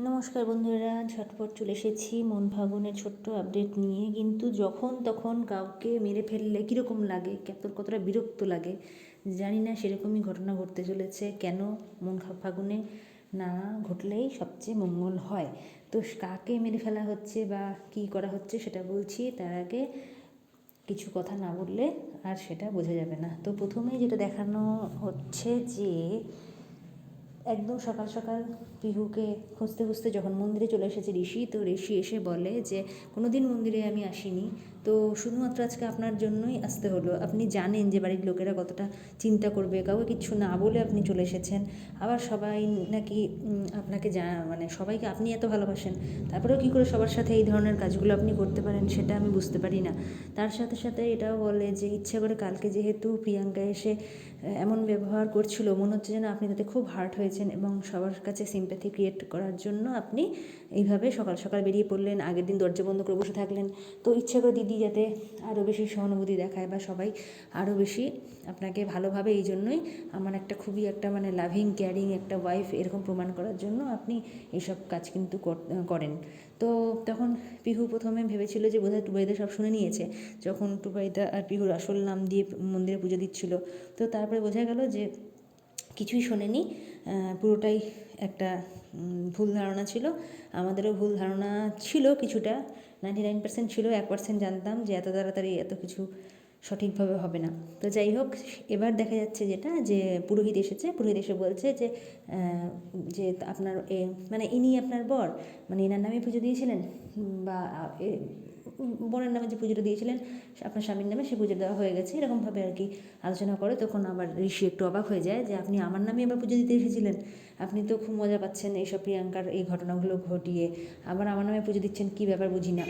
নমস্কার বন্ধুরা, ঝটপট চলে এসেছি মন ভাবনের ছোট্ট আপডেট নিয়ে। কিন্তু যখন তখন কাউকে মেরে ফেললে কীরকম লাগে? কত কতটা বিরক্ত লাগে? জানি না সেরকমই ঘটনা ঘটতে চলেছে। কেন মন ফাগুনে না ঘটলেই সবচেয়ে মঙ্গল হয়? তো কাকে মেরে ফেলা হচ্ছে বা কী করা হচ্ছে সেটা বলছি। তার আগে কিছু কথা না বললে আর সেটা বোঝা যাবে না। তো প্রথমেই যেটা দেখানো হচ্ছে যে একদম সকাল সকাল পিহুকে খুঁজতে খুঁজতে যখন মন্দিরে চলে এসেছে ঋষি, তো ঋষি এসে বলে যে, কোনোদিন মন্দিরে আমি আসিনি। তো শুধুমাত্র আজকে আপনার জন্যই আসতে হলো। আপনি জানেন যে বাড়ির লোকেরা কতটা চিন্তা করবে, কাউকে কিচ্ছু না বলে আপনি চলে এসেছেন। আবার সবাই নাকি আপনাকে যা মানে সবাইকে আপনি এত ভালোবাসেন, তারপরেও কী করে সবার সাথে এই ধরনের কাজগুলো আপনি করতে পারেন সেটা আমি বুঝতে পারি না। তার সাথে সাথে এটাও বলে যে ইচ্ছে করে কালকে যেহেতু প্রিয়াঙ্কা এসে এমন ব্যবহার করছিল, মনে হচ্ছে যেন আপনি তাতে খুব হার্ট হয়েছেন এবং সবার কাছে সিম্প্যাথি ক্রিয়েট করার জন্য আপনি এইভাবে সকাল সকাল বেরিয়ে পড়লেন, আগের দিন দরজা বন্ধ করে বসে থাকলেন। তো ইচ্ছে করে দিদি যাতে আরও বেশি সহানুভূতি দেখায় বা সবাই আরও বেশি আপনাকে ভালোভাবে এই জন্যই আমার একটা খুবই একটা মানে লাভিং কেয়ারিং একটা ওয়াইফ এরকম প্রমাণ করার জন্য আপনি এইসব কাজ কিন্তু করেন। তো তখন পিহু প্রথমে ভেবেছিল যে বোধহয় টুবাইদা সব শুনে নিয়েছে। যখন টুবাইদা আর পিহুর আসল নাম দিয়ে মন্দিরে পুজো দিচ্ছিল। তো তারপরে বোঝা গেল যে কিছুই শোনেনি। পুরোটাই একটা ভুল ধারণা ছিল। আমাদেরও ভুল ধারণা ছিল কিছুটা। নাইনটি নাইন পার্সেন্ট ছিল, এক পার্সেন্ট জানতাম যে এত তাড়াতাড়ি এত কিছু সঠিকভাবে হবে না। তো যাই হোক, এবার দেখা যাচ্ছে যেটা যে পুরোহিত এসেছে। পুরোহিত এসে বলছে যে যে আপনার এ মানে ইনি আপনার বর মানে এনার নামে পুজো দিয়েছিলেন? বা বোনের নামে যে পুজোটা দিয়েছিলেন আপনার স্বামীর নামে সে পুজো দেওয়া হয়ে গেছে। এরকমভাবে আর কি আলোচনা করে। তখন আবার ঋষি একটু অবাক হয়ে যায় যে, আপনি আমার নামে আবার পুজো দিতে এসেছিলেন? আপনি তো খুব মজা পাচ্ছেন এইসব প্রিয়াঙ্কার, এই ঘটনাগুলো ঘটিয়ে। আবার আমার নামে পুজো দিচ্ছেন, কী ব্যাপার বুঝি না।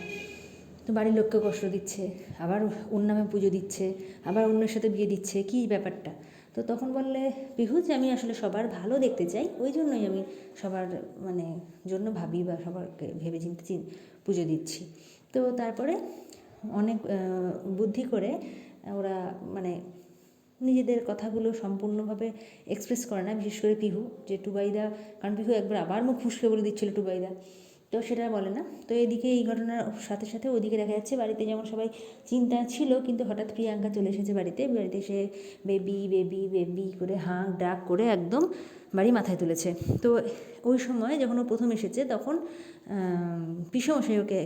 তো বাড়ির লোককে কষ্ট দিচ্ছে, আবার ওর নামে পুজো দিচ্ছে, আবার অন্যের সাথে বিয়ে দিচ্ছে, কী ব্যাপারটা? তো তখন বললে, পিহু, যে আমি আসলে সবার ভালো দেখতে চাই, ওই জন্যই আমি সবার মানে জন্য ভাবি বা সবারকে ভেবে চিনতে পুজো দিচ্ছি। তো তারপরে অনেক বুদ্ধি করে ওরা মানে নিজেদের কথাগুলো সম্পূর্ণভাবে এক্সপ্রেস করে না। বিশেষ করে পিহু, যে টুবাইদা, কারণ পিহু একবার আবার মুখ ফুসকে বলে দিচ্ছিল টুবাইদা। তো সেটা বলে না। তো এদিকে এই ঘটনার সাথে সাথে ওদিকে দেখা যাচ্ছে বাড়িতে যেমন সবাই চিন্তা ছিল, কিন্তু হঠাৎ প্রিয়াঙ্কা চলে এসেছে বাড়িতে। বাড়িতে এসে বেবি বেবি বেবি করে হাঁক ডাক করে একদম বাড়ি মাথায় তুলেছে। তো ওই সময় যখন ও প্রথম এসেছে, তখন পিসমশাই ওকে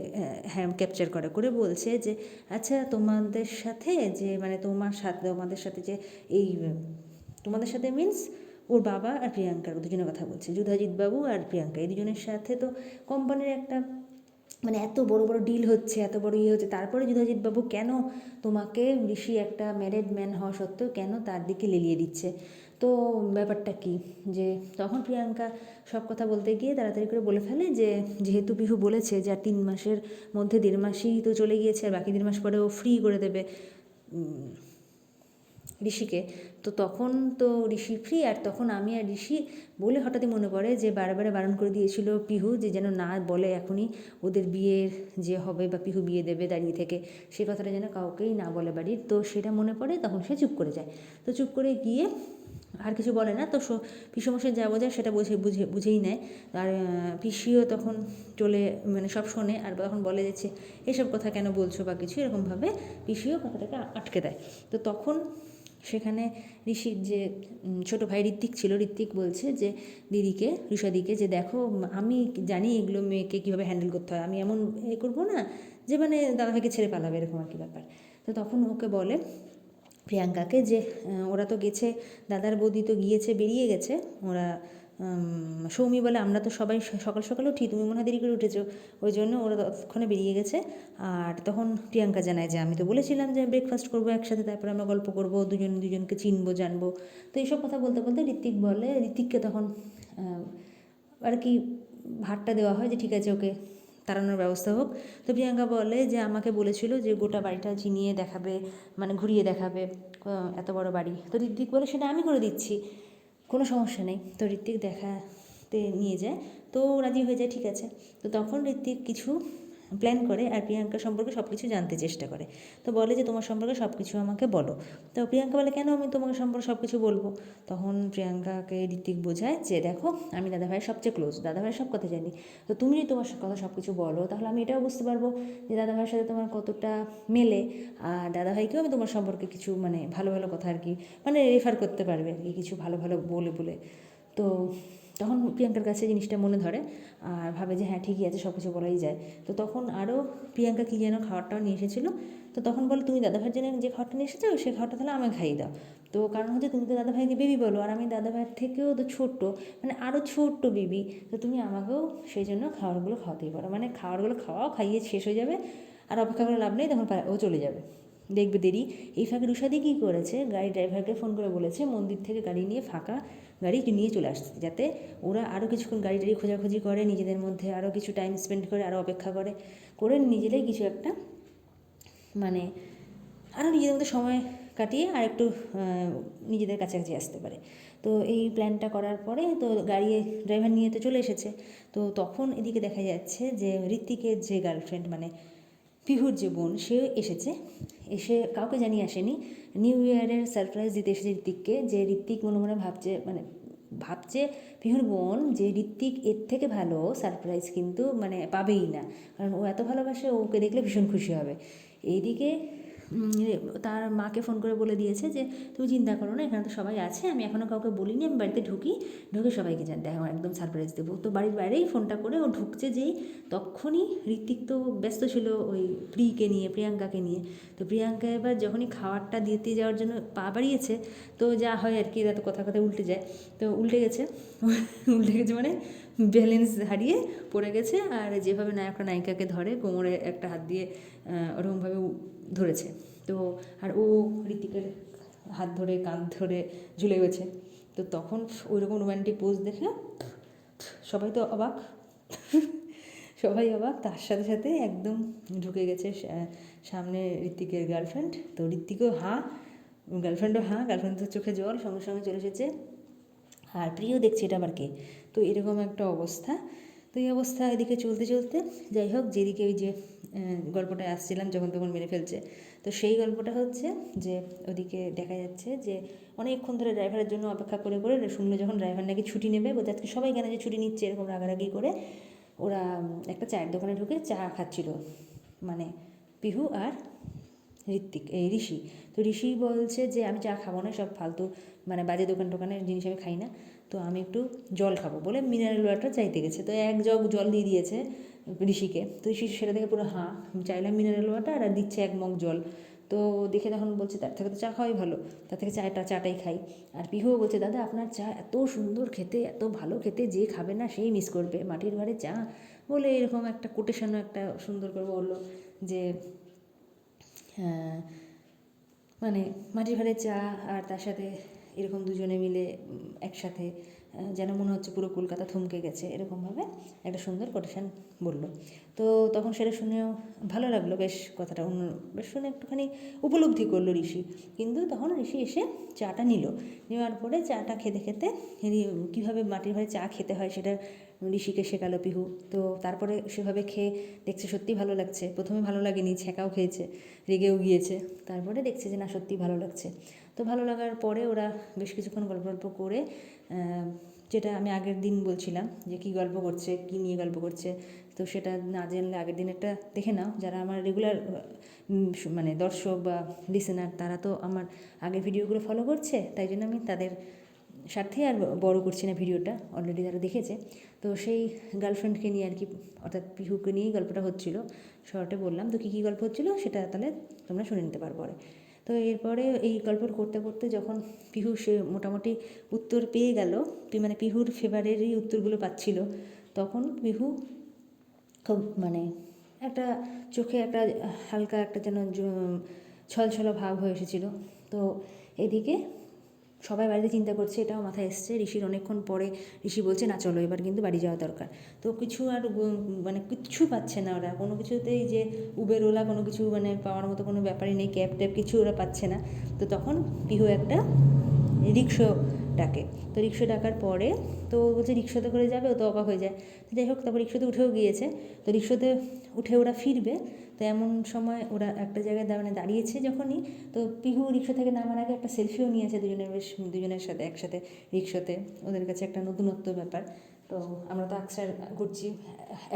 হ্যাঁ ক্যাপচার করে করে বলছে যে আচ্ছা তোমাদের সাথে যে মানে তোমার সাথে, তোমাদের সাথে যে এই, তোমাদের সাথে মিন্স ওর বাবা আর প্রিয়াঙ্কার দুজনের কথা বলছে। বাবু আর প্রিয়াঙ্কা, এই দুজনের সাথে তো কোম্পানির একটা মানে এত বড় বড় ডিল হচ্ছে, এত বড় ইয়ে হচ্ছে, তারপরে বাবু কেন তোমাকে ঋষি একটা ম্যারেড ম্যান হওয়া সত্ত্বেও কেন তার দিকে লেলিয়ে দিচ্ছে? তো ব্যাপারটা কি? যে তখন প্রিয়াঙ্কা সব কথা বলতে গিয়ে তাড়াতাড়ি করে বলে ফেলে যে, যেহেতু পিহু বলেছে যে আর তিন মাসের মধ্যে দেড় মাসই তো চলে গিয়েছে, আর বাকি দেড় মাস পরে ও ফ্রি করে দেবে। ঋষিকে। তো তখন তো ঋষি ফ্রি আর তখন আমি আর ঋষি বলে হঠাৎই মনে পড়ে যে বারে বারণ করে দিয়েছিল পিহু যে যেন না বলে এখনই ওদের বিয়ের যে হবে বা পিহু বিয়ে দেবে দাঁড়িয়ে থেকে। সে কথাটা যেন কাউকেই না বলে বাড়ির। তো সেটা মনে পড়ে তখন সে চুপ করে যায়। তো চুপ করে গিয়ে আর কিছু বলে না। তো পিসমশাই যা বোঝায় সেটা বুঝে বুঝে বুঝেই নেয়। আর পিসিও তখন চলে মানে সব শোনে আর তখন বলে যাচ্ছে এসব কথা কেন বলছো বা কিছু? এরকমভাবে পিসিও কথাটাকে আটকে দেয়। তো তখন সেখানে ঋষির যে ছোটো ভাই ঋত্বিক ছিল, ঋত্বিক বলছে যে, দিদিকে, ঋষাদিকে যে দেখো, আমি জানি এগুলো মেয়েকে কীভাবে হ্যান্ডেল করতে হয়। আমি এমন এ করব না যে মানে দাদাভাইকে ছেড়ে পালাবে, এরকম আর কি ব্যাপার। তো তখন ওকে বলে প্রিয়াঙ্কাকে যে ওরা তো গেছে, দাদার বৌদি তো গিয়েছে, বেরিয়ে গেছে, ওরা সৌমি বলে, আমরা তো সবাই সকাল সকাল উঠি, তুমি মনে হয় দেরি করে উঠেছো। ওই জন্য ওরা ততক্ষণে বেরিয়ে গেছে। আর তখন প্রিয়াঙ্কা জানায় যে, আমি তো বলেছিলাম যে ব্রেকফাস্ট করব একসাথে, তারপরে আমরা গল্প করব, দুজন, দুজনকে চিনবো, জানব। তো এইসব কথা বলতে বলতে ঋত্বিক বলে, ঋত্বিককে তখন আর কি ভাতটা দেওয়া হয় যে, ঠিক আছে, ওকে তাড়ানোর ব্যবস্থা হোক। তো প্রিয়াঙ্কা বলে যে, আমাকে বলেছিল যে, গোটা বাড়িটা চিনিয়ে দেখাবে মানে ঘুরিয়ে দেখাবে এত বড় বাড়ি। তো ঋত্বিক বলে, সেটা আমি করে দিচ্ছি। কোনো সমস্যা নেই। তো ঋত্বিক দেখাতে নিয়ে যায়। তো রাজি হয়ে যায়, ঠিক আছে। তো তখন ঋত্বিক কিছু প্ল্যান করে আর প্রিয়াঙ্কা সম্পর্কে সব কিছু জানতে চেষ্টা করে। তো বলে যে, তোমার সম্পর্কে সব কিছু আমাকে বলো। তো প্রিয়াঙ্কা বলে, কেন আমি তোমার সম্পর্কে সব কিছু বলব? তখন প্রিয়াঙ্কাকে ঋত্বিক বোঝায় যে, দেখো, আমি দাদাভাইয়ের সবচেয়ে ক্লোজ দাদাভাইয়ের সব কথা জানি। তো তুমি যদি তোমার কথা সব কিছু বলো, তাহলে আমি এটাও বুঝতে পারব যে, দাদাভাইয়ের সাথে তোমার কতটা মেলে। আর দাদাভাইকেও আমি তোমার সম্পর্কে কিছু মানে ভালো ভালো কথা আর কি মানে রেফার করতে পারবে আর কি, কিছু ভালো ভালো বলে বলে। তো তখন প্রিয়াঙ্কার কাছে জিনিসটা মনে ধরে আর ভাবে যে হ্যাঁ ঠিকই আছে সব কিছু বলাই যায়, তো তখন আরও প্রিয়াঙ্কা কী যেন খাবারটাও নিয়ে এসেছিল। তো তখন বলে তুমি দাদাভাইয়ের জন্য যে খাবারটা নিয়ে এসেছ সেই খাবারটা তাহলে আমায় খাইয়ে দাও। তো কারণ হচ্ছে তুমি তো দাদাভাইকে বেবি বলো, আর আমি দাদাভাইয়ের থেকেও তো ছোট্ট মানে আরও ছোট্ট বেবি, তো তুমি আমাকেও সেই জন্য খাবারগুলো খাওয়াতেই পারো। মানে খাবারগুলো খাওয়াও, খাইয়ে শেষ হয়ে যাবে, আর অপেক্ষা করে লাভ নেই, তখন ও চলে যাবে। দেখবে দেরি। এই ফাঁকে রুষাদি কী করেছে? গাড়ি ড্রাইভারকে ফোন করে বলেছে, মন্দির থেকে গাড়ি নিয়ে ফাঁকা গাড়ি নিয়ে চলে আসছে, যাতে ওরা আরও কিছুক্ষণ গাড়ি টাড়ি খোঁজাখুঁজি করে, নিজেদের মধ্যে আরও কিছু টাইম স্পেন্ড করে আরও অপেক্ষা করে করে নিজেরাই কিছু একটা মানে আরও নিজেদের মধ্যে সময় কাটিয়ে আর একটু নিজেদের কাছাকাছি আসতে পারে। তো এই প্ল্যানটা করার পরে তো গাড়ি ড্রাইভার নিয়ে তো চলে এসেছে। তো তখন এদিকে দেখা যাচ্ছে যে ঋত্বিকের যে গার্লফ্রেন্ড মানে পিহুর যে বোন সে এসেছে। এসে কাউকে জানিয়ে আসেনি। নিউ ইয়ারের সারপ্রাইজ দিতে এসেছে ঋত্বিককে, যে ঋত্বিক মনে মনে ভাবছে মানে ভাবছে পিহুর বোন যে ঋত্বিক এর থেকে ভালো সারপ্রাইজ কিন্তু মানে পাবেই না। কারণ ও এত ভালোবাসে, ওকে দেখলে ভীষণ খুশি হবে। এইদিকে তার মাকে ফোন করে বলে দিয়েছে যে, তুমি চিন্তা করো না, এখানে তো সবাই আছে, আমি এখনও কাউকে বলিনি, আমি বাড়িতে ঢুকি, ঢুকে সবাইকে জান দেখো একদম সারপ্রাইজ দেবো। তো বাড়ির বাইরেই ফোনটা করে ও ঢুকছে যেই তখনই ঋত্বিক তো ব্যস্ত ছিল ওই প্রিকে নিয়ে, প্রিয়াঙ্কাকে নিয়ে। তো প্রিয়াঙ্কা এবার যখনই খাবারটা দিতে যাওয়ার জন্য পা বাড়িয়েছে, তো যা হয় আর কি, এরা তো কথা কথা উল্টে যায়। তো উল্টে গেছে উল্টে গেছে মানে ব্যালেন্স হারিয়ে পড়ে গেছে আর যেভাবে নায়কটা নায়িকাকে ধরে, কোমরে একটা হাত দিয়ে ওরকমভাবে ধরেছে। তো, আর ও ঋতিকের হাত ধরে, কাঁধ ধরে ঝুলে গেছে। তো তখন ওই রকম রোম্যান্টিক পোজ দেখে সবাই তো অবাক। সবাই অবাক। তার সাথে সাথে একদম ঢুকে গেছে সামনে ঋত্বিকের গার্লফ্রেন্ড তো ঋত্বিকও হাঁ গার্লফ্রেন্ডও হাঁ গার্লফ্রেন্ডের চোখে জল, সঙ্গে সঙ্গে চলে এসেছে। আর প্রিয় দেখছে এটা আবার কে? তো এরকম একটা অবস্থা। তো এই অবস্থা এদিকে চলতে চলতে যাই হোক, যেদিকে ওই যে গল্পটা আসছিলাম যখন তখন মেরে ফেলছে। তো সেই গল্পটা হচ্ছে যে, ওদিকে দেখা যাচ্ছে যে, অনেকক্ষণ ধরে ড্রাইভারের জন্য অপেক্ষা করে করে শুনলো যখন ড্রাইভার নাকি ছুটি নেবে বলতে আজকে সবাই কেন যে ছুটি নিচ্ছে, এরকম রাগারাগি করে ওরা একটা চায়ের দোকানে ঢুকে চা খাচ্ছিল। মানে পিহু আর ঋত্বিক এই ঋষি। তো ঋষি বলছে যে, আমি চা খাব না, সব ফালতু মানে বাজে দোকান টোকানের জিনিস আমি খাই না। তো আমি একটু জল খাব বলে মিনারেল ওয়াটার চাইতে গেছে। তো এক জগ জল দিয়ে দিয়েছে ঋষিকে। তো ঋষি সেটা থেকে পুরো, হাঁ চাইলাম মিনারেল ওয়াটার আর দিচ্ছে এক মগ জল। তো দেখে তখন বলছে, তার থেকে তো চা খাওয়াই ভালো, তার থেকে চাটা, চাটাই খাই। আর পিহুও বলছে, দাদা, আপনার চা এত সুন্দর খেতে, এত ভালো খেতে, যে খাবে না, সেই মিস করবে। মাটির ঘরে চা। বলে এরকম একটা কোটেশনও একটা সুন্দর করে বলল যে মানে মাটির ভাড়ে চা আর তার সাথে এরকম দুজনে মিলে একসাথে যেন মনে হচ্ছে পুরো কলকাতা থমকে গেছে, এরকমভাবে একটা সুন্দর কোটেশন বলল। তো তখন সেটা শুনেও ভালো লাগল, বেশ কথাটা অন্য, বেশ শুনে একটুখানি উপলব্ধি করল ঋষি। কিন্তু তখন ঋষি এসে চাটা নিল। নেওয়ার পরে চাটা খেতে খেতে কীভাবে মাটির ভাড়ে চা খেতে হয় সেটা ঋষিকে শেখালো পিহু। তো তারপরে সেভাবে খেয়ে দেখছে সত্যি ভালো লাগছে। প্রথমে ভালো লাগেনি, ছ্যাঁকাও খেয়েছে, রেগেও গিয়েছে। তারপরে দেখছে যে না সত্যি ভালো লাগছে। তো ভালো লাগার পরে ওরা বেশ কিছুক্ষণ গল্প গল্প করে যেটা আমি আগের দিন বলছিলাম যে কী গল্প করছে, কী নিয়ে গল্প করছে। তো সেটা না জানলে আগের দিন একটা দেখে নাও। যারা আমার রেগুলার মানে দর্শক বা লিসেনার তারা তো আমার আগের ভিডিওগুলো ফলো করছে। তাই জন্য আমি তাদের স্বার্থে আর বড় করছি না ভিডিওটা অলরেডি তারা দেখেছে। তো সেই গার্লফ্রেন্ডকে নিয়ে আর কি, অর্থাৎ পিহুকে নিয়েই গল্পটা হচ্ছিল। শর্টে বললাম তো কী কী গল্প হচ্ছিল? সেটা তাহলে তোমরা শুনে নিতে পারো পরে। তো এরপরে এই গল্প করতে করতে যখন পিহু, সে মোটামুটি উত্তর পেয়ে গেল মানে পিহুর ফেভারেরই উত্তরগুলো পাচ্ছিল, তখন পিহু খুব মানে একটা চোখে একটা হালকা একটা যেন ছলছল ভাব হয়ে এসেছিল। তো এদিকে সবাই বাড়িতে চিন্তা করছে, এটাও মাথায় এসছে। ঋষির অনেকক্ষণ পরে ঋষি বলছে, না, চলো, এবার কিন্তু বাড়ি যাওয়া দরকার। তো কিছু আর মানে কিচ্ছু পাচ্ছে না ওরা। কোনো কিছুতেই যে উবের ওলা কোনো কিছু মানে পাওয়ার মতো কোনো ব্যাপারই নেই, ক্যাব ট্যাব কিছু ওরা পাচ্ছে না। তো তখন পিহু একটা রিক্সো ডাকে। তো রিক্সা ডাকার পরে তো বলছে রিক্সাতে করে যাবে, ও তো অবাক হয়ে যায়। যাই হোক, তারপর রিক্সাতে উঠেও গিয়েছে। তো রিক্সাতে উঠে ওরা ফিরবে, তো এমন সময় ওরা একটা জায়গায় মানে দাঁড়িয়েছে যখনই, তো পিহু রিক্সা থেকে নামার আগে একটা সেলফিও নিয়েছে দুজনের, বেশ দুজনের সাথে, একসাথে রিক্সাতে। ওদের কাছে একটা নতুনত্ব ব্যাপার। তো আমরা তো আকসার ঘুরছি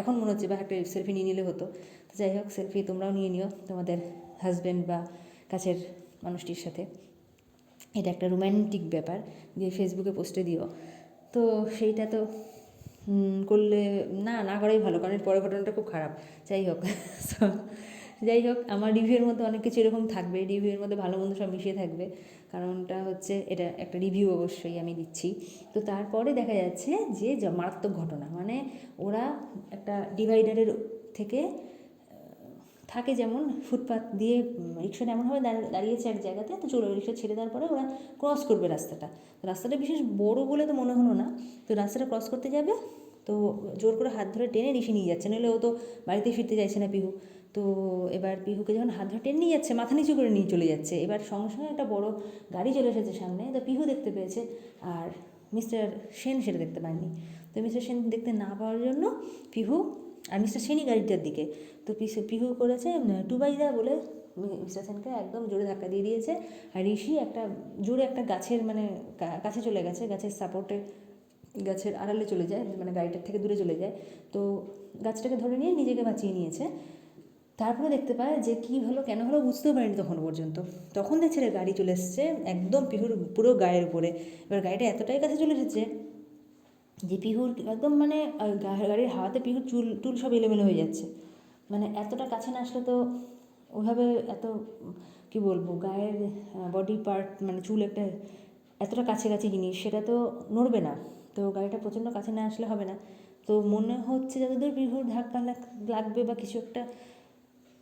এখন মনে হচ্ছে বা একটা সেলফি নিয়ে নিলে হতো। তো যাই হোক, সেলফি তোমরাও নিয়ে নিও তোমাদের হাজব্যান্ড বা কাছের মানুষটির সাথে। এটা একটা রোম্যান্টিক ব্যাপার, যে ফেসবুকে পোস্টে দিও। তো সেইটা তো করলে, না না করাই ভালো, কারণ পরের ঘটনাটা খুব খারাপ। যাই হোক যাই হোক, আমার রিভিউয়ের মধ্যে অনেক কিছু এরকম থাকবে রিভিউয়ের মধ্যে ভালো মন্দ সব মিশিয়ে থাকবে। কারণটা হচ্ছে, এটা একটা রিভিউ অবশ্যই আমি দিচ্ছি। তো তারপরে দেখা যাচ্ছে যা মারাত্মক ঘটনা মানে ওরা একটা ডিভাইডারের থেকে থাকে যেমন ফুটপাথ দিয়ে রিক্সাটা এমনভাবে দাঁড়- দাঁড়িয়েছে এক জায়গাতে, তো চলো রিক্সা ছেড়ে দেওয়ার পরে ওরা ক্রস করবে রাস্তাটা। রাস্তাটা বিশেষ বড় বলে তো মনে হলো না। তো রাস্তাটা ক্রস করতে যাবে, তো জোর করে হাত ধরে টেনে ঋষি নিয়ে যাচ্ছে। নইলে ও তো বাড়িতে ফিরতে চাইছে না পিহু। তো এবার পিহুকে যখন হাত ধরে টেনে নিয়ে যাচ্ছে, মাথা নিচু করে নিয়ে চলে যাচ্ছে। এবার সঙ্গে সঙ্গে একটা বড় গাড়ি চলে এসেছে সামনে, তো পিহু দেখতে পেয়েছে। আর মিস্টার সেন সেটা দেখতে পায়নি। তো মিস্টার সেন দেখতে না পাওয়ার জন্য পিহু আর মিস্টার সেনই গাড়িটার দিকে। তো পিহু করেছে টুবাইদা বলে মিস্টার সেনকে একদম জোরে ধাক্কা দিয়ে দিয়েছে। আর ঋষি একটা, জোরে একটা গাছের মানে কাছে চলে গেছে, গাছের সাপোর্টে গাছের আড়ালে চলে যায় মানে গাড়িটার থেকে দূরে চলে যায়। তো গাছটাকে ধরে নিয়ে নিজেকে বাঁচিয়ে নিয়েছে। তারপরে দেখতে পায় যে কী হলো, কেন হলো বুঝতেও পারেনি তখন পর্যন্ত। তখন দেখছে গাড়ি চলে এসছে, একদম পিহুর, পুরো গায়ের উপরে। এবার গাড়িটা এতটাই কাছে চলে এসেছে যে পিহুর একদম মানে গাড়ির হাওয়াতে পিহুর চুল, টুল সব এলোমেলো হয়ে যাচ্ছে। মানে এতটা কাছে না আসলে তো ওইভাবে এত, কি বলব, গায়ের বডি পার্ট মানে চুল একটা এতটা কাছে কাছে জিনিস, সেটা তো নড়বে না। তো গাড়িটা প্রচণ্ড কাছে না আসলে হবে না। তো মনে হচ্ছে যতদূর পিহুর ধাক্কা লাগবে বা কিছু একটা,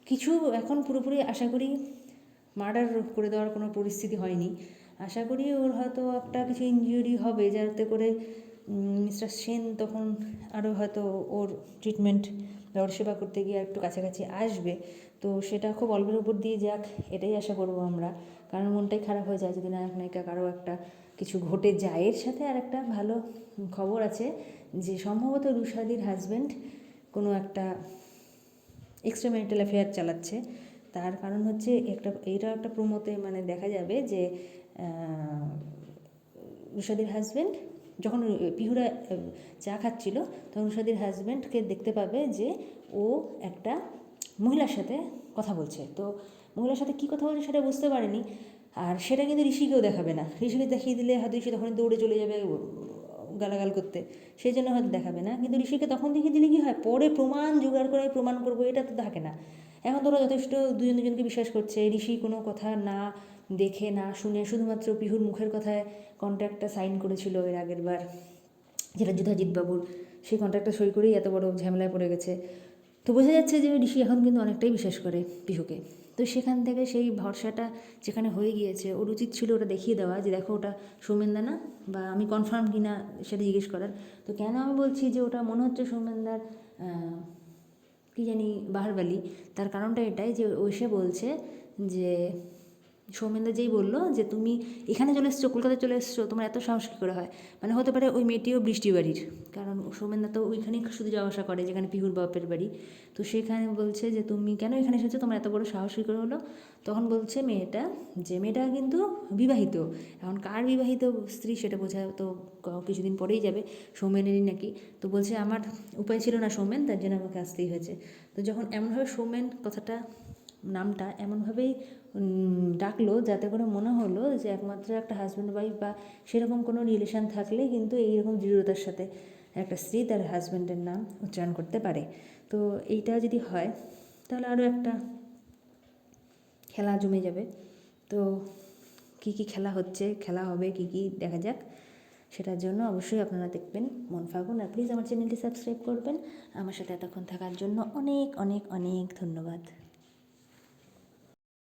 কিছু এখন পুরোপুরি আশা করি মার্ডার করে দেওয়ার কোনো পরিস্থিতি হয়নি। আশা করি ওর হয়তো একটা কিছু ইনজুরি হবে, যাতে করে মিস্টার সেন তখন আরও হয়তো ওর ট্রিটমেন্ট বা ওর সেবা করতে গিয়ে একটু কাছাকাছি আসবে। তো সেটা খুব অল্পের উপর দিয়ে যাক, এটাই আশা করব আমরা। কারণ মনটাই খারাপ হয়ে যায় যদি নায়ক নায়িকা কারও একটা কিছু ঘটে যায়। এর সাথে আর একটা ভালো খবর আছে যে সম্ভবত রুশাদির হাজব্যান্ড কোনো একটা এক্সট্রা ম্যারিটাল অ্যাফেয়ার চালাচ্ছে। তার কারণ হচ্ছে একটা এইটা একটা প্রমোতে মানে দেখা যাবে যে রুশাদির হাজব্যান্ড যখন পিহুরা চা খাচ্ছিল, তখন রুশাদির হাজব্যান্ডকে দেখতে পাবে যে ও একটা মহিলার সাথে কথা বলছে। তো মহিলার সাথে কী কথা বলছে সেটা বুঝতে পারেনি। আর সেটা কিন্তু ঋষিকেও দেখাবে না। ঋষিকে দেখিয়ে দিলে হয়তো ঋষি তখন দৌড়ে চলে যাবে গালাগাল করতে। সেই জন্য হয়তো দেখাবে না। কিন্তু ঋষিকে তখন দেখিয়ে দিলে কি হয়? পরে প্রমাণ, জোগাড় করে প্রমাণ করব, এটা তো থাকে না। এখন তোরা যথেষ্ট দুজন দুজনকে বিশ্বাস করছে, ঋষি কোনো কথা না দেখে না, শুনে শুধুমাত্র পিহুর মুখের কথায় কন্ট্রাক্টটা সাইন করেছিল এর আগের বার, যেটা যুধাজিৎ বাবুর। সেই কন্ট্রাক্টটা সই করেই এত বড় ঝামেলায় পড়ে গেছে। তো বোঝা যাচ্ছে যে ঋষি এখন কিন্তু অনেকটাই বিশ্বাস করে পিহুকে। তো সেখান থেকে সেই ভরসাটা যেখানে হয়ে গিয়েছে, ওর উচিত ছিল ওটা দেখিয়ে দেওয়া যে দেখো ওটা সৌমেনদা না, বা আমি কনফার্ম কি না সেটা জিজ্ঞেস করার। তো কেন আমি বলছি যে ওটা মনে হচ্ছে সৌমেনদার কি জানি বাহারবালি, তার কারণটা এটাই যে ও এসে বলছে যে সৌমেনদা যেই বলল যে তুমি এখানে চলে এসছো, কলকাতায় চলে এসছো, তোমার এত সাহস কী করে হয়? মানে হতে পারে ওই মেয়েটিও বৃষ্টি বাড়ির, কারণ সৌমেনদা তো ওইখানেই শুধু যাওয়া আসা করে, যেখানে পিহুর বাপের বাড়ি। তো সেখানে বলছে যে তুমি কেন এখানে এসেছ, তোমার এত বড় সাহস কী করে হলো? তখন বলছে মেয়েটা যে মেয়েটা কিন্তু বিবাহিত। এখন কার বিবাহিত স্ত্রী সেটা বোঝা তো কিছুদিন পরেই যাবে, সৌমেনেরই নাকি। তো বলছে, আমার উপায় ছিল না সৌমেন, তার জন্য আমাকে আসতেই হয়েছে। তো যখন এমনভাবে সৌমেন কথাটা নামটা এমনভাবেই ডাকলো যাতে করে মনে হলো যে একমাত্র একটা হাজব্যান্ড ওয়াইফ বা সেরকম কোনো রিলেশন থাকলে কিন্তু এইরকম দৃঢ়তার সাথে একটা স্ত্রী তার হাজব্যান্ডের নাম উচ্চারণ করতে পারে। তো এইটা যদি হয়, তাহলে আরও একটা খেলা জমে যাবে। তো কী কী খেলা হচ্ছে, খেলা হবে, কী কী দেখা যাক, সেটার জন্য অবশ্যই আপনারা দেখবেন মন ফাগুন। আর প্লিজ আমার চ্যানেলটি সাবস্ক্রাইব করবেন। আমার সাথে এতক্ষণ থাকার জন্য অনেক অনেক অনেক ধন্যবাদ।